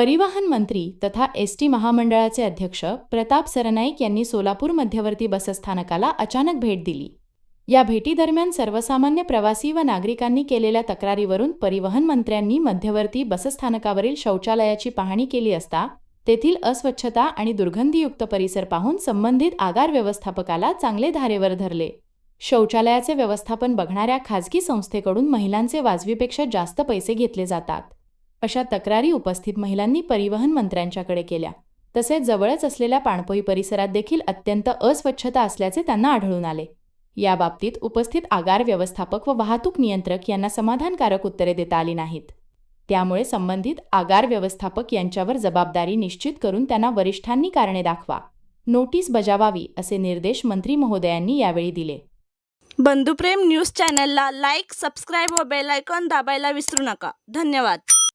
परिवहन मंत्री तथा एस टी महामंडळाचे अध्यक्ष प्रताप सरनाईक यांनी सोलापूर मध्यवर्ती बसस्थानकाला अचानक भेट दिली. या भेटीदरम्यान सर्वसामान्य प्रवासी व नागरिकांनी केलेल्या तक्रारीवरून परिवहन मंत्र्यांनी मध्यवर्ती बसस्थानकावरील शौचालयाची पाहणी केली असता तेथील अस्वच्छता आणि दुर्गंधीयुक्त परिसर पाहून संबंधित आगार व्यवस्थापकाला चांगले धारेवर धरले. शौचालयाचे व्यवस्थापन बघणाऱ्या खाजगी संस्थेकडून महिलांचे वाजवीपेक्षा जास्त पैसे घेतले जातात. अशा तक्रारी उपस्थित महिलांनी परिवहन मंत्र्यांच्याकडे केल्या. तसेच जवळच असलेल्या पाणपोई परिसरात देखील अत्यंत अस्वच्छता असल्याचे त्यांना आढळून आले. याबाबतीत उपस्थित आगार व्यवस्थापक व वाहतूक नियंत्रक यांना समाधानकारक उत्तरे देता आली नाहीत. त्यामुळे संबंधित आगार व्यवस्थापक यांच्यावर जबाबदारी निश्चित करून त्यांना वरिष्ठांनी कारणे दाखवा. नोटीस बजावावी असे निर्देश मंत्री महोदयांनी यावेळी दिले. बंधुप्रेम न्यूज चॅनलला लाईक सबस्क्राईब व बेलायकॉन दाबायला विसरू नका. धन्यवाद.